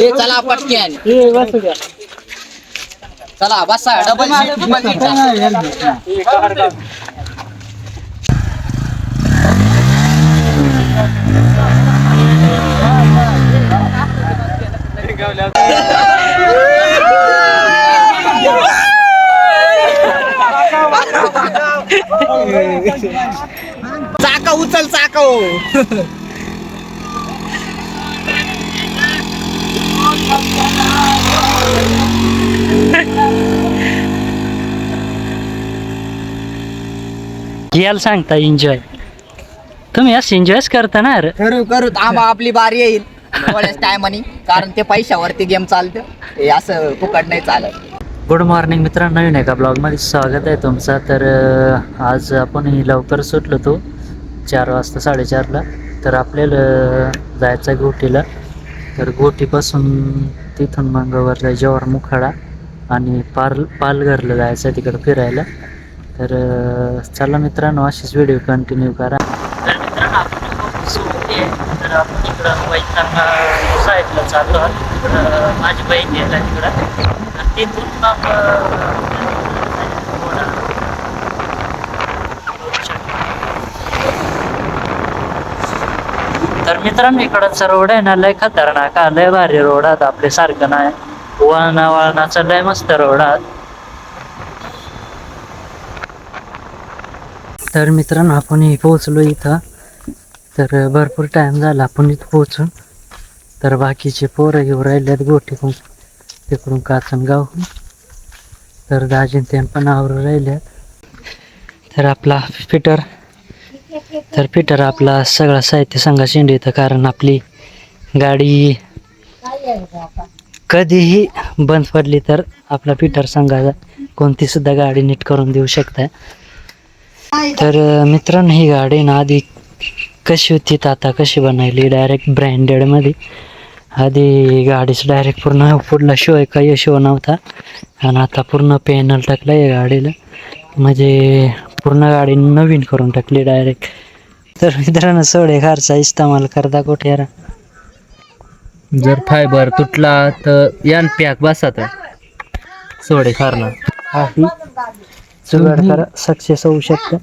ए चला पटक्यान चला बसा. डबल डबल चाका उचल चाका घ्यायला सांगता एन्जॉय तुम्ही असं एन्जॉयच करता ना अरे करू करू थांबा आपली बारी येईल. थोड्याच टायमानी कारण ते पैशावरती गेम चालतं. हे असं फुकट नाही चालत. गुड मॉर्निंग मित्रांनो नवीन एका ब्लॉगमध्ये स्वागत आहे तुमचं. तर अं, आज आपण ही लवकर सुटलो तो चार वाजता साडेचारला. तर आपल्याला जायचं आहे गोटीला. तर गोटीपासून तिथून मग वर जवार मुखाडा आणि पाल पालघरला जायचं तिकडं फिरायला. तर चला मित्रांनो अशीच व्हिडिओ कंटिन्यू करा. तर मित्रांनो आपण तर आपण इकडं वैतांना साईडला चाललो आहोत. तिकडं माझी बहीण येत आहे तिकडं. आणि तिथून मग तर मित्रांनो इकडचा रोड आहे ना लय खतरनाक लय भारी रोड आहेत आपले सारखं नाही. वळणा वळणाचा लय मस्त रोड आहात तर मित्रांनो आपण पोहोचलो इथं. तर भरपूर टाइम झाला आपण इथं पोहोचून. तर बाकीचे पोरं घेऊन राहिलेत गोटीकडून तिकडून काचनगावहून तर दाजीन पण आवरून राहिल्यात तर आपला फिटर तर फिटर आपला सगळा साहित्य संघा शेंडी येतं कारण आपली गाडी कधीही बंद पडली तर आपला फिटर संघाचा कोणती सुद्धा गाडी नीट करून देऊ शकता. तर मित्रांनो ही गाडी ना आधी कशी होती तर आता कशी बनवली डायरेक्ट ब्रँडेडमध्ये आधी गाडीच डायरेक्ट पूर्ण पुढला शो आहे काही शो नव्हता. आणि आता पूर्ण पॅनल टाकला आहे गाडीला. म्हणजे पूर्ण गाडी नवीन करून टाकली डायरेक्ट तर मित्रांनो सोडे खारचा इस्तेमाल करता कुठे यार जर फायबर तुटला तर यान पॅक बसत सोडे काही जुगाड करा सक्सेस होऊ शकतं.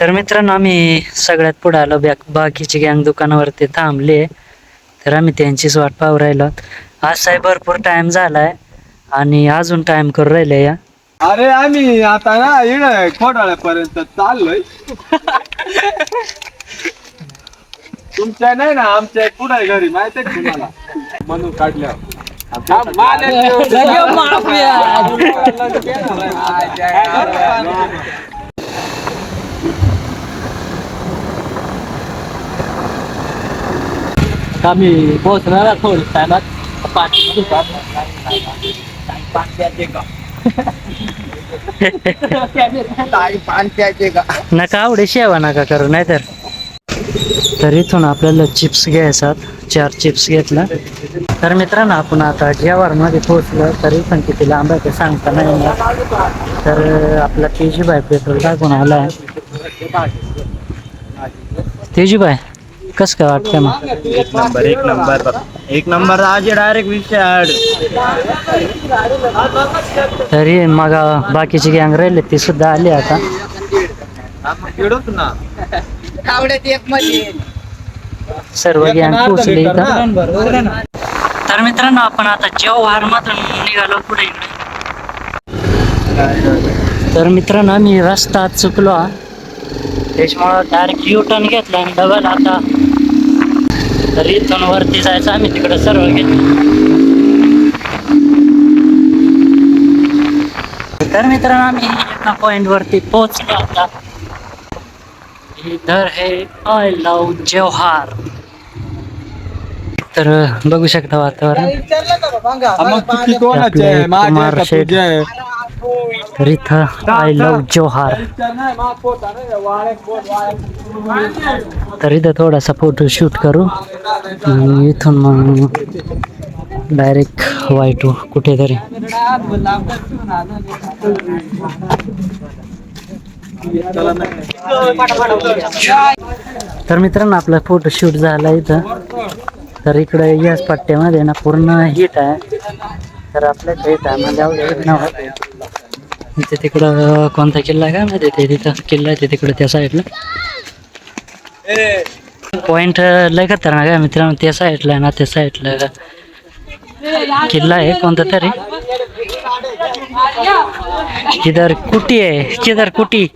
तर मित्रांनो आम्ही सगळ्यात पुढे आलो. बॅक बाकीची गँग दुकानावरती थांबले. तर आम्ही त्यांचीच वाट पाहू राहिलो. आज आहे भरपूर टाइम झालाय आणि अजून टाइम करू राहिले या. अरे आम्ही आता ना इकडे खोटाळ्यापर्यंत चाललोय. तुमच्या नाही ना आमच्या पुढे घरी माहिती आहे का तुम्हाला? म्हणून काढल्या आम्ही पोहोचणार थोडी टायमात. पान प्यायचे का? नका आवडे शेवा नका करू नाही तर तर इथून आपल्याला चिप्स घ्यायचा चार चिप्स घेतला. तर मित्रांनो आपण आता मध्ये पोहोचलो. तर इथून किती लांब आहे ते सांगता नाही तर आपला तेजीबाई पेट्रोल टाकून आला आहे तेजीबाई? कस काय वाटतं मग? एक नंबर एक नंबर. एक नंबर आज डायरेक्ट विषय आड. तरी मग बाकीची गँग राहिले ती सुद्धा आली आता. खेळत ना. आवडत एक मध्ये सर्व गँग पोहोचले इथं. तर मित्रांनो आपण आता जव्हार मधून निघालो पुढे. तर मित्रांनो आम्ही रस्ता चुकलो. हा. त्याच्यामुळं डायरेक्ट यू टर्न घेतला आणि डबल आता तर इथून वरती जायचं आम्ही तिकडे सर्व घेतलं तर मित्रांनो आम्ही एका पॉइंट वरती पोहोचलो आता. इधर है आय लव जव्हार. तर बघू शकता वातावरण. कुमार शेठ. तर इथं आय लव वाळेक तर इथं थोडासा फोटो शूट करू. इथून मग डायरेक्ट वाय टू कुठेतरी. तर मित्रांनो आपला फोटोशूट झाला इथं. तर इकडे याच पट्ट्यामध्ये ना पूर्ण हिट आहे. तर आपल्या हिट आहे. म्हणजे इथे तिकडं कोणता किल्ला आहे काय माहिती? ते तिथं किल्ला आहे ते तिकडं त्या साईडला. पॉइंट लय खतरनाक आहे मित्रांनो त्या साईडला आहे ना त्या साईडला किल्ला आहे कोणता तरी. किधर कुटी आहे किधर कुटी.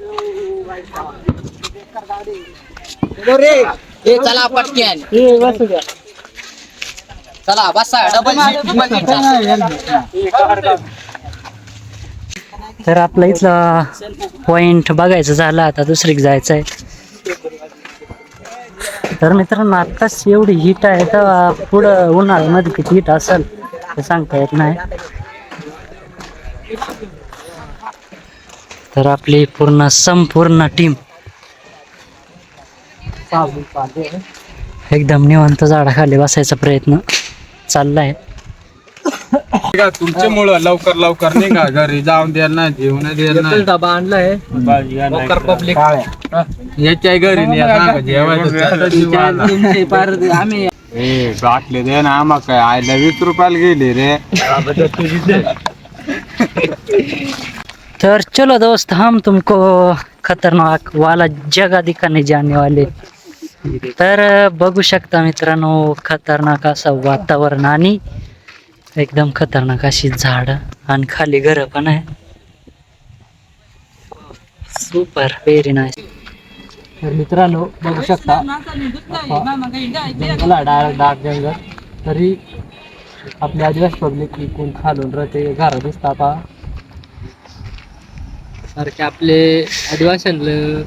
ए चला पटक्यान चला बसा डबल तर आपला इथला पॉइंट बघायचं झालं आता दुसरीक जायचं आहे तर मित्रांनो आत्ताच एवढी हिट आहे तर पुढं उन्हाळ्यामध्ये किती हिट असेल ते सांगता येत नाही. तर आपली पूर्ण संपूर्ण टीम एकदम निवांत झाडाखाली बसायचा प्रयत्न चाललाय. का तुमच्यामुळं लवकर लवकर निघा घरी जाऊन द्यायला नाही जेवण डबा आणलाय. पब्लिक याच्या घरी नाही सांगा जेवायचं. आम्ही ए बाटले दे ना आम्हा काय आयला वीस रुपयाला गेली रे. तर चलो दोस्त हम तुमको खतरनाक वाला जगह दिखाने जाने वाले। तर बघू शकता मित्रांनो खतरनाक असं वातावरण आणि एकदम खतरनाक अशी झाड आणि खाली घर पण आहे. सुपर व्हेरी नाईस तर मित्रांनो बघू शकता जंगल डायरेक्ट डार्क जंगल. तरी आपली आदिवासी पब्लिक इकून खालून राहते घर दिसता पा सारखे आपले आदिवासींना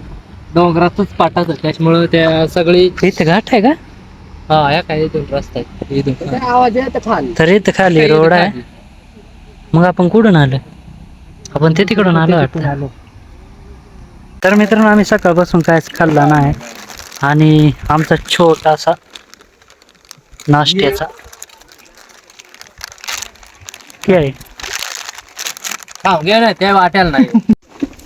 डोंगरातच पाठाच त्याच्यामुळं त्या सगळी इथं घाट आहे का? हा या काय इथून रस्ता आहे. इथून. आवाज येत खाली. तर इथं खाली रोड आहे. मग आपण कुठून आलो? आपण ते तिकडून आलो वाटतं. तर मित्रांनो आम्ही सकाळपासून काहीच खाल्ला नाही. आणि आमचा छोटासा नाश्त्याचा काय घे ना त्या वाट्याला नाही.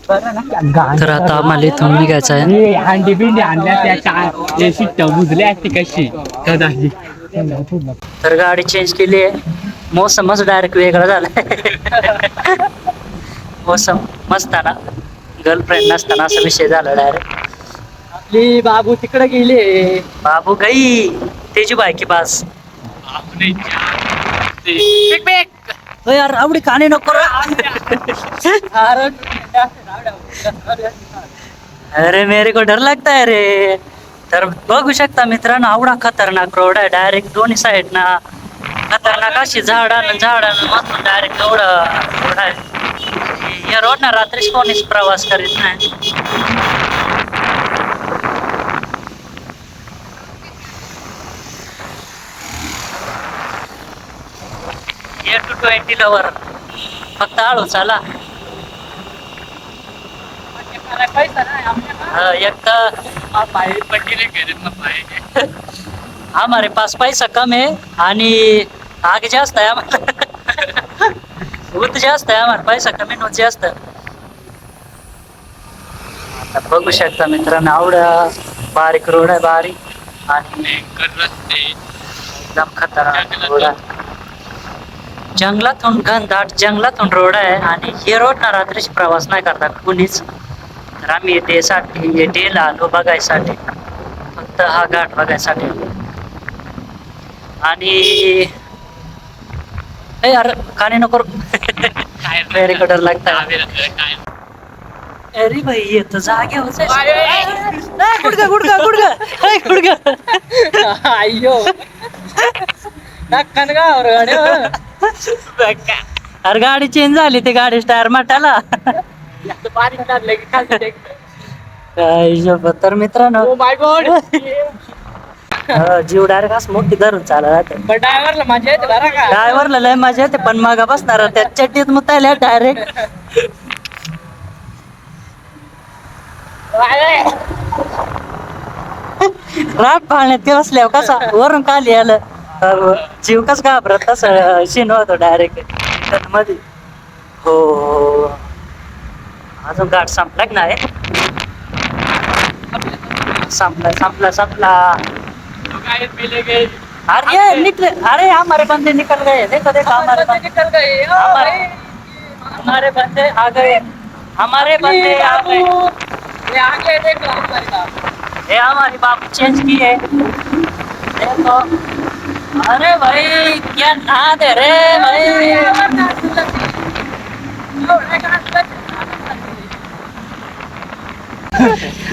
तर आता आम्हाला इथून निघायचं आहे. अंडी बिंडी आणल्या त्या शिट्ट बुजली असते कशी? कदाचित. तर गाडी चेंज केली आहे. मोसमच डायरेक्ट वेगळा झाला मोसम मस्ताना गर्लफ्रेंड नसताना असा विषय झाला डायरेक्ट आपली बाबू तिकडे गेले. बाबू गई. तेजी बायकी पास यार आवडी काने नको अरे मेरे को डर लगता है रे। तर बघू शकता मित्रांनो आवडा खतरनाक रोड आहे. डायरेक्ट दोन्ही साईड ना खतरनाक अशी झाडानं झाडानं मधून डायरेक्ट रोड रोड आहे. या रोड ना रात्रीच कोणीच प्रवास करीत नाही. ए टू ट्वेंटी लवर फक्त आळू चाला हाँ, एक हमारे पास पैसा कम आहे आणि आग जास्त आहे आम्हाला ऊत जास्त आहे आम्हाला पैसा कमी नव्हत जास्त. आता बघू शकता मित्रांनो आवडा बारीक रोड आहे बारीक. आणि एकदम खतरनाक रोड आहे. जंगलातून घनदाट जंगलातून रोड आहे आणि हे रोड ना रात्रीची प्रवास नाही करता कुणीच. आम्ही डेसाठी डेला आलो बघायसाठी. फक्त हा घाट बघायसाठी. आणि ए यार काने नको. व्हेरी डर लागता अरे भाई ये तो जागे हो गुडगा गुडगा गुडगा. ए, गुडगा. अय्यो कनगावर गाड्या अरे गाडी चेंज झाली ती गाडी टायर माटाला. हिशोब. तर मित्रांनो. ओ माय गॉड अं, जीव डायरेक्ट असं मोठी धरून चालला जाते. पण ड्रायव्हरला येते बरं का? ड्रायव्हरला लय मजा येते पण मागा बसणार त्या चड्डीत मुतायला डायरेक्ट रात पाळण्यात ते बसल्यावर कसा वरून खाली आलं. जीव कस घाबरत तसं शिन होतो डायरेक्टमध्ये हो. अजून गाठ संपला की नाही? संपला संपला संपला अरे ये निकले अरे हमारे बंदे निकल गए. देखो देखो हमारे बंदे निकल गए। हमारे हमारे बंदे आ गए. हमारे बंदे आ गए. ये हमारी बाप चेंज की है देखो. अरे भाई क्या ना दे रे भाई.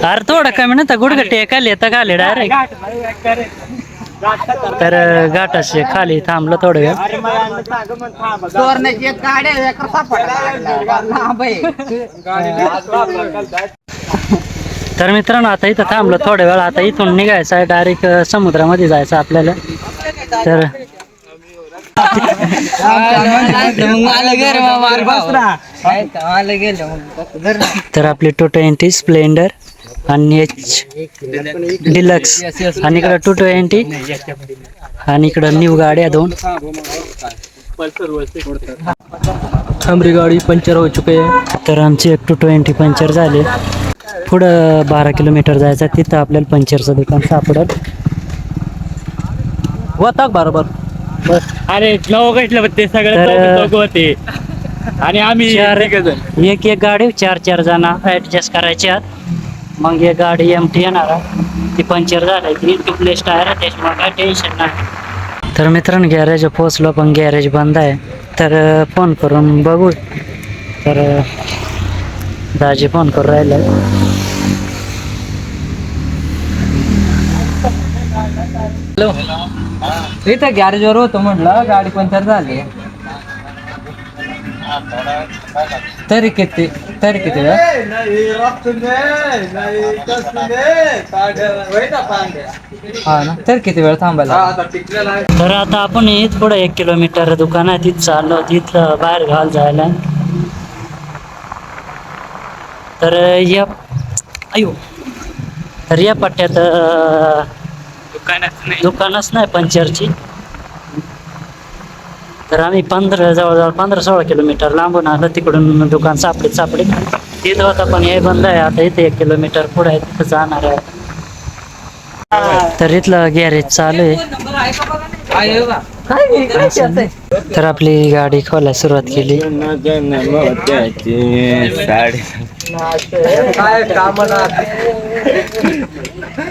अरे थोडं कमी ना तर गुडघं टेकायला येतं खाली डायरेक्ट तर घाटाशी खाली थांबलं थोडं वेळ. तर मित्रांनो आता इथं थांबलो थोड्या वेळ. आता इथून निघायचं आहे डायरेक्ट समुद्रामध्ये जायचं आपल्याला. तर तर आपली टू ट्वेंटी स्प्लेंडर. आणि एच डिलक्स आणि इकडं टू ट्वेंटी आणि इकडं न्यू गाड्या दोन. हमारी गाड़ी पंचर हो चुके हैं तर आमची एक टू ट्वेंटी पंक्चर झाले. पुढं बारा किलोमीटर जायचं तिथं आपल्याला पंक्चरचं दुकान सापडत होता बरोबर. अरे नव घेतलं ते सगळे आणि आम्ही. एक एक गाडी चार चार जण ऍडजस्ट करायच्यात मग एक गाडी एम टी येणार आहे. ती पंक्चर झाली ती ट्यूबलेस टायर आहे त्याच्यामुळे काय टेन्शन नाही. तर मित्रांनो गॅरेज पोचलो पण गॅरेज बंद आहे. तर फोन करून बघू. तर दाजी फोन करून राहिले. हॅलो. इथं गॅरेजवर होतो म्हटलं गाडी पंचर झाली. तरी किती? तरी किती वेळ. हा ना तरी किती वेळ हा, थांबायला आता टिकलेला आहे. तर आता आपण इथं पुढे एक किलोमीटर दुकान आहे तिथं चाललो तिथं बाहेर घाल जायला तर या अयो तर या पट्ट्यात दुकानच नाही पंक्चरची तर आम्ही पंधरा जवळजवळ पंधरा सोळा किलोमीटर लांबून आलो. तिकडून दुकान सापडीत सापडीत. तिथं होता पण हे बंद आहे. आता इथे एक किलोमीटर पुढे आहे तिथं जाणार आहे. तर इथलं गॅरेज चालू आहे. तर आपली गाडी खोलायला सुरुवात केली.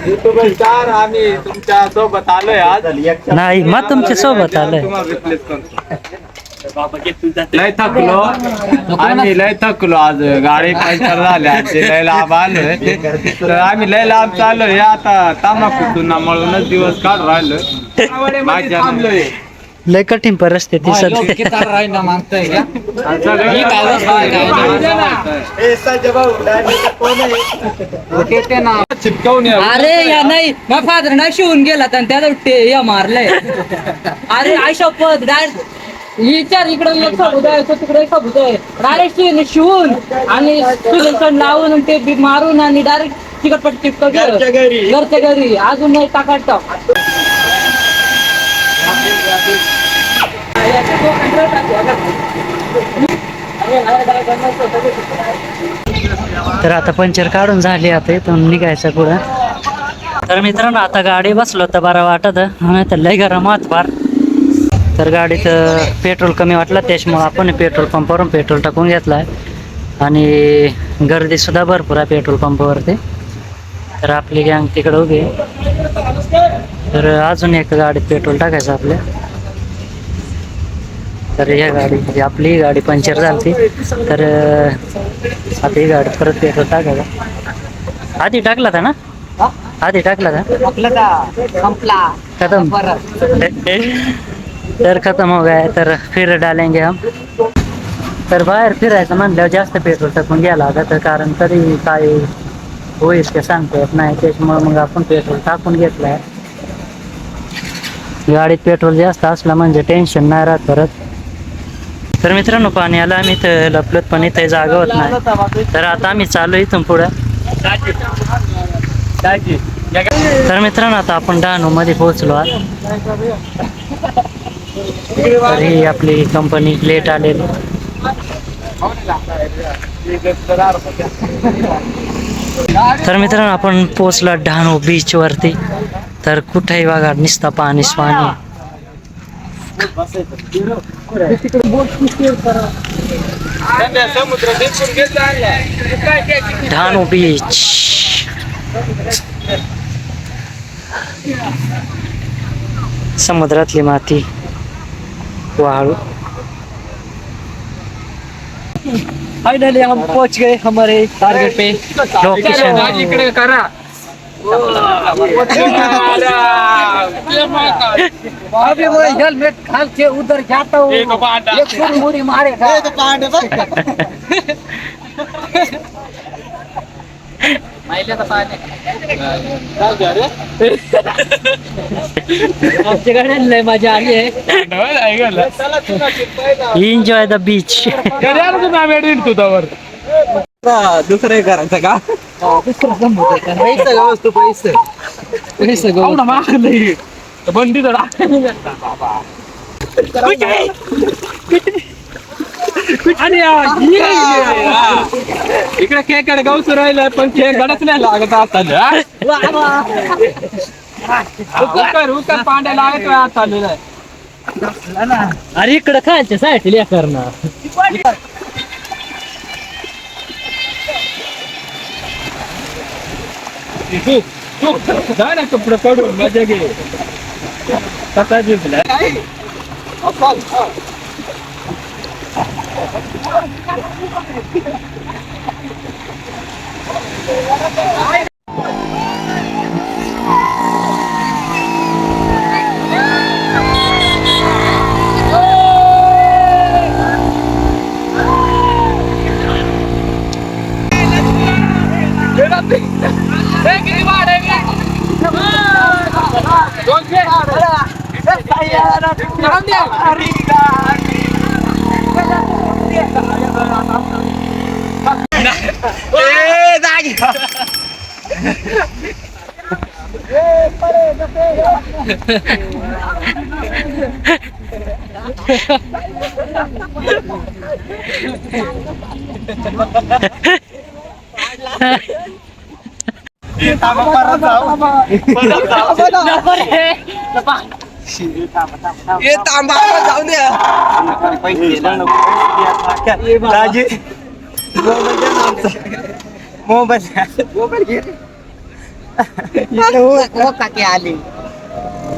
स्टार आम्ही तुमच्यासोबत आलोय आज. नाही मग तुमच्यासोबत आलंय. तुम्हाला replace करतो. लय थकलो. आम्ही लय थकलो आज. गाडी पंक्चर झाली. आमची लय लांब आलोय. तर आम्ही लय लांब चाललोय. आता तांबाखू चुना म्हणूनच दिवस काढून राहिलोय. माझ्या लय कठीण परिस्थिती सध्या. चिपकवून या. अरे या नाही. मग फादर ना शिवून गेला आणि त्याला ते या मारलंय. अरे आई शपथ डायरेक्ट विचार इकडे एक आहे तो तिकडे एक आहे डायरेक्ट शिवून आणि सुलेशन लावून आणि ते बी मारून आणि डायरेक्ट चिकटपट चिपक घरच्या घरी. अजून नाही टाकाट तर आता पंक्चर काढून झाली आता इथून निघायचं पुढं. तर मित्रांनो आता गाडी बसलो तर बरं वाटत. नाही तर लय गरम होत फार. तर गाडीत पेट्रोल कमी वाटलं त्याच्यामुळं आपण पेट्रोल पंपावरून पेट्रोल टाकून घेतला आहे. आणि गर्दीसुद्धा भरपूर आहे पेट्रोल पंपावरती. तर आपली गँग तिकडं उभी तर अजून एक गाडीत पेट्रोल टाकायचं आपल्या तर या गाडी म्हणजे आपली ही गाडी पंक्चर झाली तर आता ही गाडी परत पेट्रोल टाकायचं आधी टाकला था ना? आधी टाकला था खत्म. तर खत्म हो गया तर फिर डालेंगे हम. तर बाहेर फिरायचं म्हणल्यावर जास्त पेट्रोल टाकून घ्यायला लागत कारण तरी काय होईल ते सांगता येत नाही. त्याच्यामुळे मग आपण पेट्रोल टाकून घेतलंय. गाडीत पेट्रोल जास्त असला म्हणजे टेन्शन नाही राहत परत. तर मित्रांनो पाणी आलं. आम्ही तर लपलत पण इथे जागा होत नाही. तर आता आम्ही चालू इथून पुढं. तर मित्रांनो आता आपण डहाणू मध्ये पोहोचलो तर ही आपली कंपनी लेट आलेली. तर मित्रांनो आपण पोहोचलो डहाणू बीच वरती. तर कुठेही बघा निसता पाणीच पाणी समुद्र देखून घेतला आणला डहाणू बीच। समुद्रातली माती वाळू। फाइनली हम पहुंच गए हमारे टारगेट पे। लोकेशन इकडे करा। अभी वो हेलमेट खाल के उधर जाता हूँ एक मुड़ी मारेगा लय मजा आली आहे एन्जॉय द बीच दुसरं करायचं का? पैसे वस्तू पैसे बंडी तर बंदी इकडे खेकडे गावच राहिलं पण खेकडच नाही लागत आता उकर उकर पांड्या लागत आता अरे इकडे खायच्या साईड करणार તું તું જા ને કપડે પડો મજા ગઈ પતાજી ભલે जा ना कपडे काढून मजा घे कसा जिंकला ये तांबा जाऊन द्या दाजी मोबाईल द्या ना आमचा. मोबाईल द्या.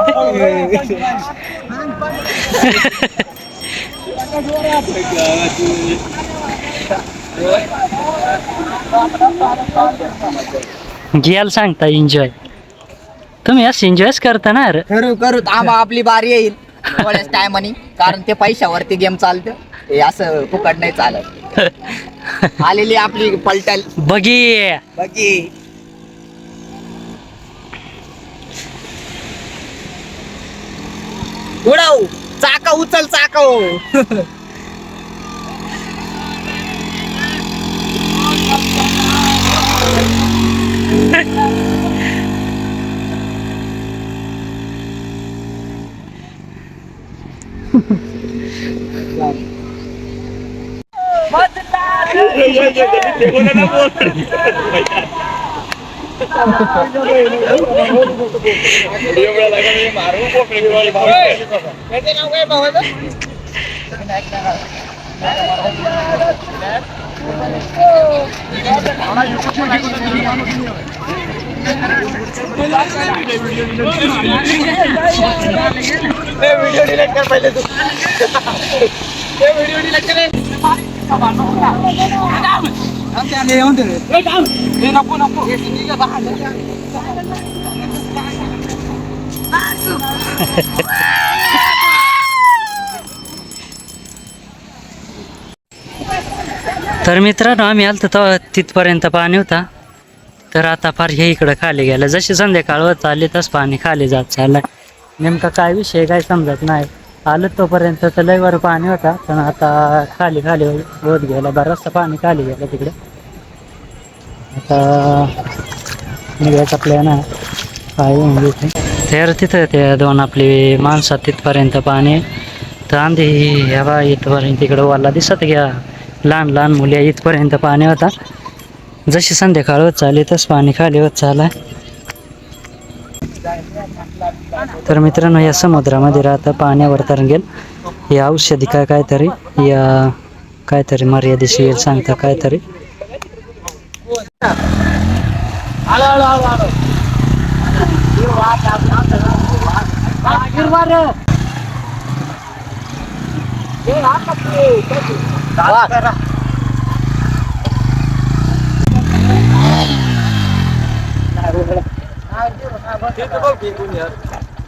घ्यायला सांगता एन्जॉय तुम्ही असं एन्जॉयच करता ना अरे करू करू. आम्हा आपली बारी येईल. थोड्याच टायमानी. कारण ते पैशावरती गेम चालतं. हे असं फुकट नाही चालत. आलेली आपली पलटल बघी. बाकी उडाव चाका उचल चाका. व्हिडिओ डिलीट कर पहिले तू तर मित्रांनो आम्ही आलतो तेव्हा तिथपर्यंत पाणी होता. तर आता फार हे इकडं खाली गेलं. जशी संध्याकाळ होत आली तस पाणी खाली जात चाललंय. नेमका काय विषय काय समजत नाही. आलं तोपर्यंत तर लयवर पाणी होता पण आता खाली खाली होत गेला बराचसा पाणी खाली गेलं तिकडे. आता निघायचा प्लॅन आहे. काय तर तिथं ते दोन आपली माणसं तिथपर्यंत पाणी तर आंधी ह्या बा इथपर्यंत तिकडं वाला दिसत घ्या. लहान लहान मुली इथपर्यंत पाणी होता. जशी संध्याकाळ होत चालली तसं पाणी खाली होत चाललं तर मित्रांनो या समुद्रामध्ये राहता पाण्यावर तरंगेल. या औषधी काय काहीतरी या काहीतरी येईल सांगता काहीतरी.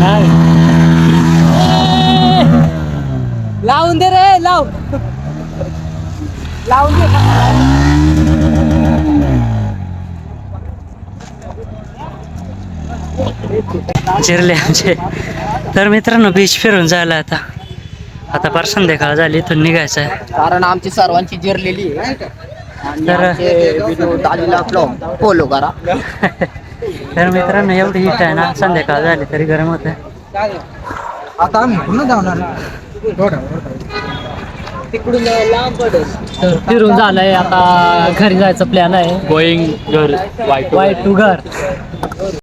नाही. लावून दे रे लाव. लावून दे. चिरले आमचे. तर मित्रांनो बीच फिरून जायला आता. आता फार संध्याकाळ झाली इथून निघायचं आहे कारण आमची सर्वांची जिरलेली आहे तर- व्हिडिओ दालीला फॉलो करा. तर मित्रांनो एवढी हिट आहे ना संध्याकाळ झाली तरी गरम होत आता आम्ही पुन्हा जाणार. तिकडून फिरून झालंय आता घरी जायचं प्लॅन आहे. गोईंग घर वाईट टू घर.